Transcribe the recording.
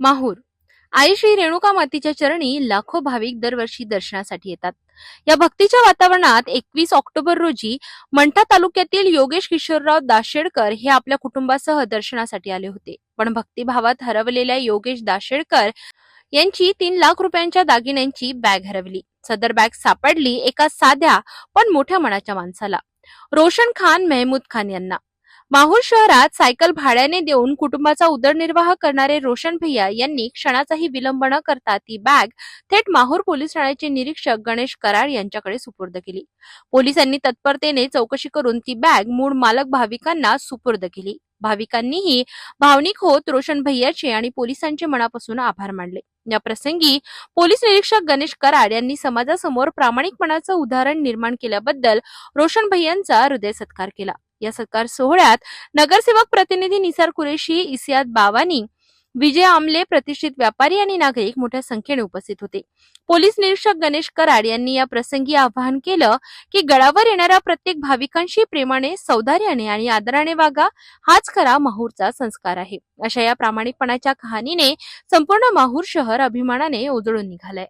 माहूर. आई श्री रेणुका मातीच्या चरणी लाखो भाविक दरवर्षी दर्शनासाठी येतात. या भक्तीच्या वातावरणात एकवीस ऑक्टोबर रोजी मंठा तालुक्यातील योगेश किशोरराव दाशेडकर हे आपल्या कुटुंबासह दर्शनासाठी आले होते. पण भक्तिभावात हरवलेल्या योगेश दाशेडकर यांची तीन लाख रुपयांच्या दागिन्यांची बॅग हरवली. सदर बॅग सापडली एका साध्या पण मोठ्या मनाच्या माणसाला. रोशन खान मेहमूद खान यांना. माहूर शहरात सायकल भाड्याने देऊन कुटुंबाचा उदरनिर्वाह करणारे रोशन भैया यांनी क्षणाचाही विलंब न करता ती बॅग थेट माहूर पोलीस ठाण्याचे निरीक्षक गणेश कराड यांच्याकडे सुपूर्द केली. पोलिसांनी तत्परतेने चौकशी करून ती बॅग मूळ मालक भाविकांना सुपूर्द केली. भाविकांनीही भावनिक होत रोशन भैयाचे आणि पोलिसांचे मनापासून आभार मानले. या प्रसंगी पोलीस निरीक्षक गणेश कराड यांनी समाजासमोर प्रामाणिकपणाचं उदाहरण निर्माण केल्याबद्दल रोशन भैयांचा हृदय सत्कार केला. या सत्कार सोहळ्यात नगरसेवक प्रतिनिधी निसार कुरेशी इसियात बावानी विजय आमले प्रतिष्ठित व्यापारी आणि नागरिक मोठ्या संख्येने उपस्थित होते. पोलीस निरीक्षक गणेश कराड यांनी या प्रसंगी आवाहन केलं की गडावर येणाऱ्या प्रत्येक भाविकांशी प्रेमाने सौदार्याने आणि आदराने वागा हाच खरा माहूरचा संस्कार आहे. अशा या प्रामाणिकपणाच्या कहाणीने संपूर्ण माहूर शहर अभिमानाने उजळून निघालंय.